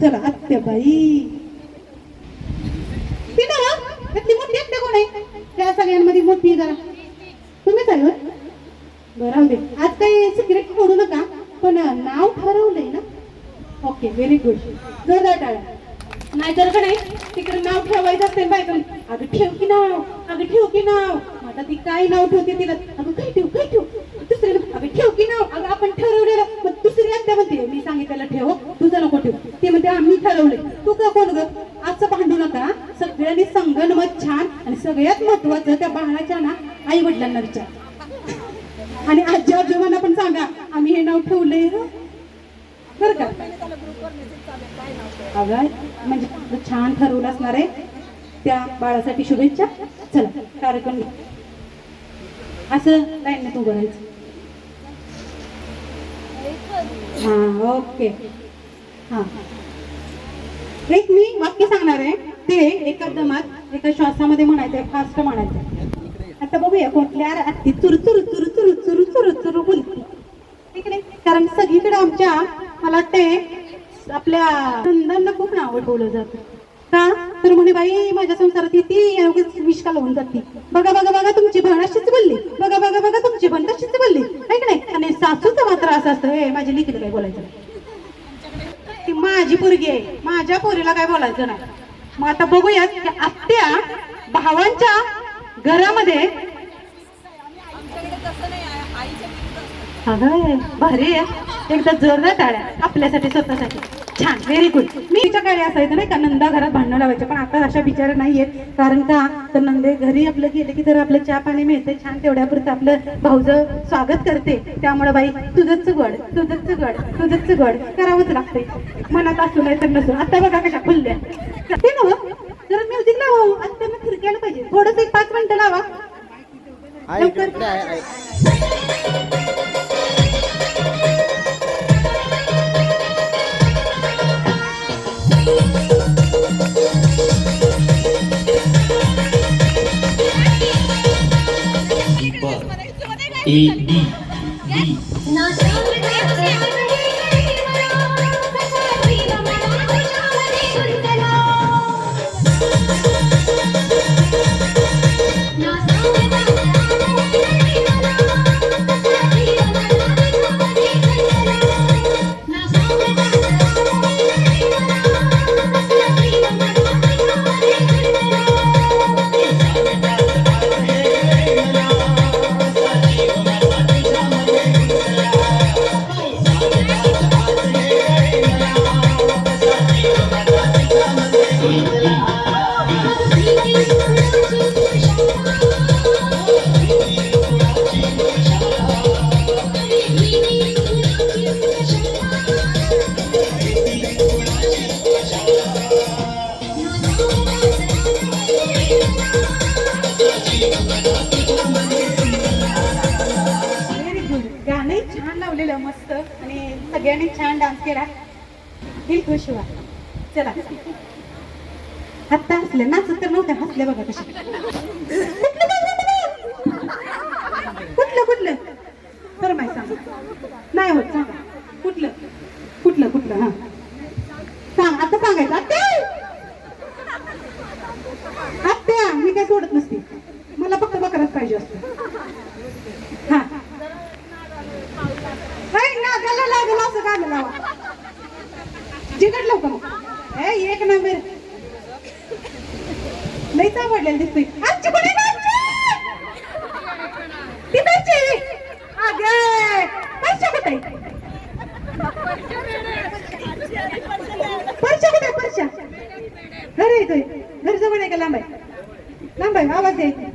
चला आत्याबाई ती ना ती मोठी आत्या कोण आहे? त्या सगळ्यांमध्ये मोठी आहे जरा. तुम्हीच आहे बरं दे. आज काही सिक्रेट फोडू नका पण नाव ठरवलंय ना? ओके व्हेरी गुड जोरदार टाळा नाहीतर का नाही तिकडे नाव ठेवायचं असते बायका अगं ठेव की नाव अगं ठेव की नाव. आता ती काय नाव ठेवते तिला? अगं काय ठेव काय ठेव दुसरे अगं ठेव की नाव अगं आपण ठरवलेलं मग दुसरी आत्या म्हणते मी सांगितलेलं ठेव तुझं नको ठेव ते म्हणते आम्ही ठरवले तू का कोण ग असं भांडू नका सगळ्यांनी संगणमत छान आणि सगळ्यात महत्वाचं त्या बाळाच्या ना आई वडिलांना विचार. आणि आजी आजोबांना पण सांगा आम्ही हे नाव ठेवलंय बरं का? अगं म्हणजे छान ठरवलं असणार आहे. त्या बाळासाठी शुभेच्छा. चला कार्यक्रम असं लाईन तू करायचं हा ओके. हा. एक मी वाक्य सांगणार आहे. ते एका दमात एका श्वासामध्ये म्हणायचंय फास्ट म्हणायचंय. आता बघूया कुठल्या अति चुर चुर चुर चुर चुर चुर चुरू बोलते. कारण सगळीकडे आमच्या मला वाटते आपल्या नंदांना खूप नाव ठेवलं जातं. का? तर म्हणे बाई माझ्या संसारात येते उगाच विष लावून जाते. बघा बघा बघा तुमची बहीण अशीच बोलली. बघा बघा बघा तुमची बहीण तशीच बोलली. आहे की नाही? आणि सासूचं मात्र असं असतं हे माझी लिखित काय बोलायचं? ती माझी पोरगी आहे. माझ्या पोरीला काय बोलायचं नाही. मग आता बघूयात की आत्या भावांच्या घरामध्ये अगं भारी आहे. एकदा जोरदार टाळ्या. आपल्यासाठी स्वतःसाठी. छान. व्हेरी गुड मी तिच्या काळी असायचं नाही का नंदा घरात भांडणं लावायचे. पण आता अशा विचार नाही आहेत कारण का तर नंदे घरी आपलं गेले की जर आपलं चहा पाणी मिळते. छान तेवढ्यापुरतं आपलं भाऊचं स्वागत करते. त्यामुळे बाई तुझंच गड तुझंच गड तुझंच गड करावंच लागते मनात असू नाही तर नसू. आता बघा कशा खुलल्या. ते ना जर म्युझिक लावा फिरकायला पाहिजे. थोडंसं एक पाच मिनिटं लावा. A सगळ्यांनी छान डान्स केला दिल खुश व्हा चला आत्ता हसले नाचत तर नव्हत्या हसले बघा कसे कुठलं कुठलं बरं माहिती सांगा नाही होत सांगा कुठलं कुठलं कुठलं हा सांग आता सांगायचं आत्या आत्या मी काय सोडत नसते मला फक्त बकरच पाहिजे असतं हा नाही ना त्याला लागलं असं गाणं लावा जिगड लवकर मग ए एक नंबर लईच आवडलेलं आमची आजची कोणी ती त्यांची अगे परशा कुठे? परशा कुठे परशा घरी येतोय. घर जवळ आहे का? लांब आहे. लांब आहे आवाज द्यायचा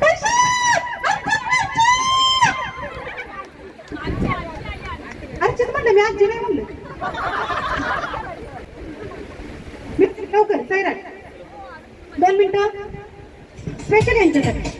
परशा! म्हणलं मी आजी नाही म्हणलं. मी लवकर सैराट. दोन मिनिटं. स्पेशल यांच्यासाठी.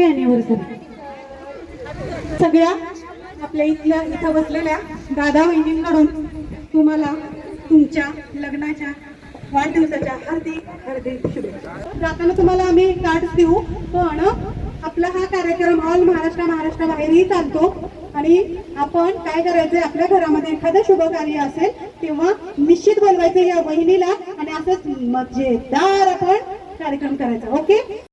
हॅपी अॅनिव्हर्सरी सगळ्या आपल्या इथल्या इथं बसलेल्या दादा वहिनींकडून तुम्हाला तुमच्या लग्नाच्या वाढदिवसाच्या हार्दिक हार्दिक शुभेच्छा. जाताना तुम्हाला आम्ही कार्ड देऊ पण आपला हा कार्यक्रम ऑल महाराष्ट्र महाराष्ट्राबाहेरही चालतो. आणि आपण काय करायचंय आपल्या घरामध्ये एखादं शुभ कार्य असेल तेव्हा निश्चित बोलवायचं या बहिणीला आणि असंच मजेदार आपण कार्यक्रम करायचा ओके